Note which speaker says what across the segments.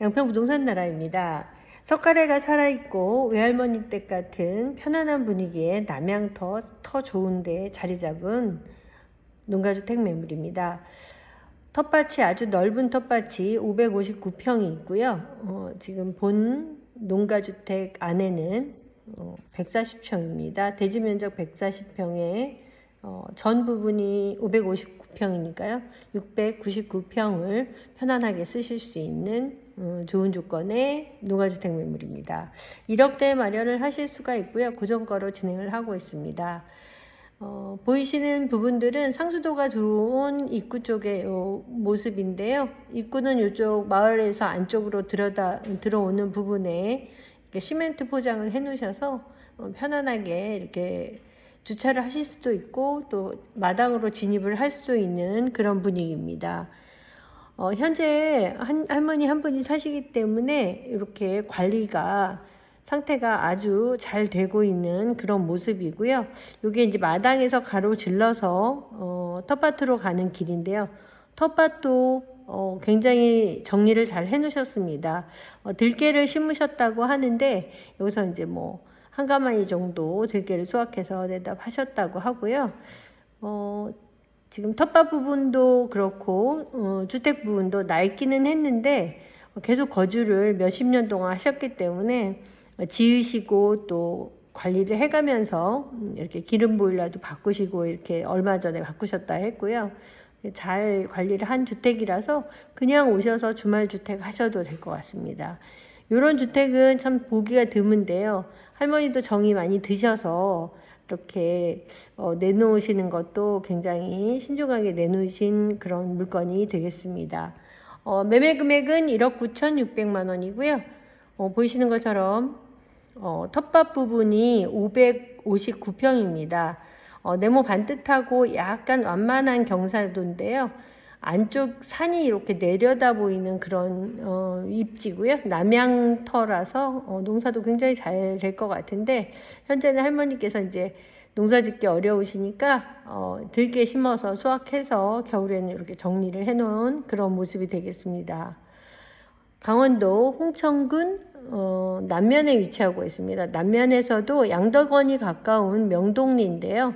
Speaker 1: 양평 부동산 나라입니다. 석가래가 살아있고 외할머니 댁 같은 편안한 분위기에 남양터 터 좋은데 자리 잡은 농가주택 매물입니다. 텃밭이 아주 넓은 텃밭이 559평이 있고요. 어, 지금 본 농가주택 안에는 어, 140평입니다. 대지 면적 140평에 어, 전 부분이 559평이니까요. 699평을 편안하게 쓰실 수 있는 어, 좋은 조건의 농가주택 매물입니다. 1억대 마련을 하실 수가 있고요. 고정가로 진행을 하고 있습니다. 어, 보이시는 부분들은 상수도가 들어온 입구 쪽의 요 모습인데요. 입구는 이쪽 마을에서 안쪽으로 들어다, 들어오는 부분에 시멘트 포장을 해 놓으셔서 어, 편안하게 이렇게 주차를 하실 수도 있고 또 마당으로 진입을 할 수도 있는 그런 분위기입니다. 어, 현재 한, 할머니 한 분이 사시기 때문에 이렇게 관리가 상태가 아주 잘 되고 있는 그런 모습이고요. 이게 이제 마당에서 가로질러서 어, 텃밭으로 가는 길인데요. 텃밭도 어, 굉장히 정리를 잘 해놓으셨습니다. 어, 들깨를 심으셨다고 하는데 여기서 이제 뭐 한 가마니 정도 들깨를 수확해서 대답하셨다고 하고요. 어, 지금 텃밭 부분도 그렇고 어, 주택 부분도 낡기는 했는데 계속 거주를 몇십 년 동안 하셨기 때문에 지으시고 또 관리를 해가면서 이렇게 기름 보일러도 바꾸시고 이렇게 얼마 전에 바꾸셨다 했고요. 잘 관리를 한 주택이라서 그냥 오셔서 주말 주택 하셔도 될 것 같습니다. 이런 주택은 참 보기가 드문데요. 할머니도 정이 많이 드셔서 이렇게 어, 내놓으시는 것도 굉장히 신중하게 내놓으신 그런 물건이 되겠습니다. 어, 매매 금액은 1억 9,600만 원이고요. 어, 보이시는 것처럼 어, 텃밭 부분이 559평입니다. 어, 네모 반듯하고 약간 완만한 경사도인데요. 안쪽 산이 이렇게 내려다 보이는 그런 어, 입지고요. 남양터라서 어, 농사도 굉장히 잘 될 것 같은데 현재는 할머니께서 이제 농사 짓기 어려우시니까 어, 들깨 심어서 수확해서 겨울에는 이렇게 정리를 해놓은 그런 모습이 되겠습니다. 강원도 홍천군 어, 남면에 위치하고 있습니다. 남면에서도 양덕원이 가까운 명동리인데요.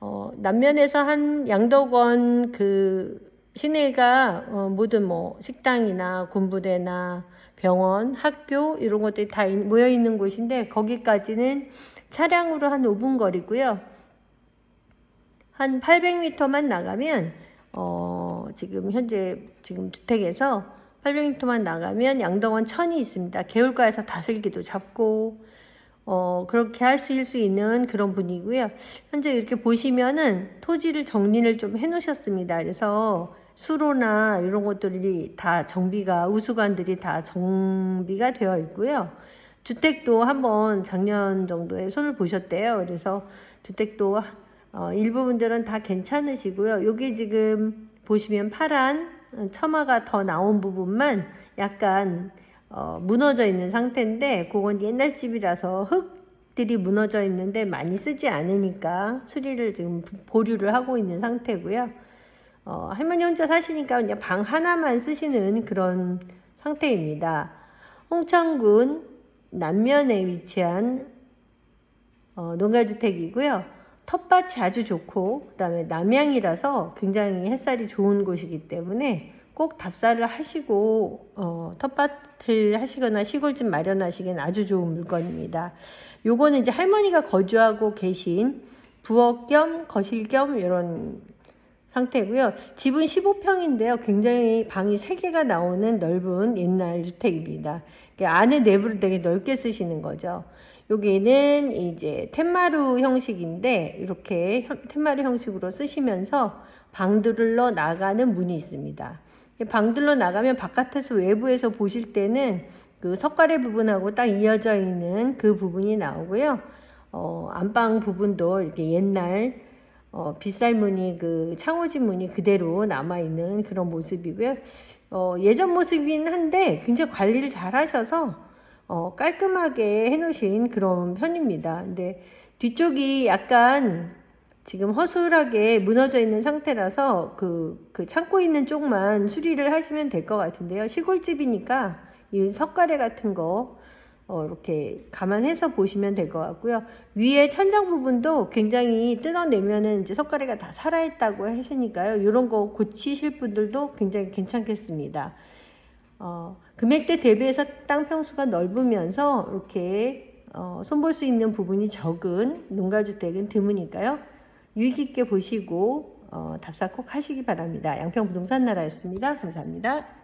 Speaker 1: 어, 남면에서 한 양덕원 그 시내가 어, 모든 뭐 식당이나 군부대나 병원, 학교 이런 것들이 다 모여 있는 곳인데 거기까지는 차량으로 한 5분 거리고요. 한 800m만 나가면 어, 지금 현재 지금 주택에서 800m만 나가면 양덕원 천이 있습니다. 개울가에서 다슬기도 잡고 어, 그렇게 하실 수 있는 그런 분이고요. 현재 이렇게 보시면은 토지를 정리를 좀 해놓으셨습니다. 그래서 수로나 이런 것들이 다 정비가 우수관들이 다 정비가 되어 있고요. 주택도 한번 작년 정도에 손을 보셨대요. 그래서 주택도 어, 일부분들은 다 괜찮으시고요. 여기 지금 보시면 파란 처마가 더 나온 부분만 약간 어, 무너져 있는 상태인데 그건 옛날 집이라서 흙들이 무너져 있는데 많이 쓰지 않으니까 수리를 지금 보류를 하고 있는 상태고요. 어, 할머니 혼자 사시니까 그냥 방 하나만 쓰시는 그런 상태입니다. 홍천군 남면에 위치한 어, 농가주택이고요. 텃밭이 아주 좋고 그다음에 남양이라서 굉장히 햇살이 좋은 곳이기 때문에 꼭 답사를 하시고 어, 텃밭을 하시거나 시골집 마련하시기엔 아주 좋은 물건입니다. 요거는 이제 할머니가 거주하고 계신 부엌 겸 거실 겸 이런 상태고요. 집은 15평인데요. 굉장히 방이 3개가 나오는 넓은 옛날 주택입니다. 안에 내부를 되게 넓게 쓰시는 거죠. 여기는 이제 텐마루 형식인데 이렇게 텐마루 형식으로 쓰시면서 방들로 나가는 문이 있습니다. 방들로 나가면 바깥에서 외부에서 보실 때는 그 석가래 부분하고 딱 이어져 있는 그 부분이 나오고요. 어, 안방 부분도 이렇게 옛날 어, 빗살 무늬 그 창호지 무늬 그대로 남아 있는 그런 모습이고요. 어, 예전 모습이긴 한데 굉장히 관리를 잘 하셔서 어, 깔끔하게 해놓으신 그런 편입니다. 근데 뒤쪽이 약간 지금 허술하게 무너져 있는 상태라서 그, 그 창고 있는 쪽만 수리를 하시면 될 것 같은데요. 시골집이니까 이 석가래 같은 거 어, 이렇게 감안해서 보시면 될 것 같고요. 위에 천장 부분도 굉장히 뜯어내면은 이제 석가래가 다 살아있다고 하시니까요. 이런 거 고치실 분들도 굉장히 괜찮겠습니다. 어, 금액대 대비해서 땅 평수가 넓으면서 이렇게 어, 손볼 수 있는 부분이 적은 농가주택은 드무니까요. 유익 있게 보시고 어, 답사 꼭 하시기 바랍니다. 양평부동산 나라였습니다. 감사합니다.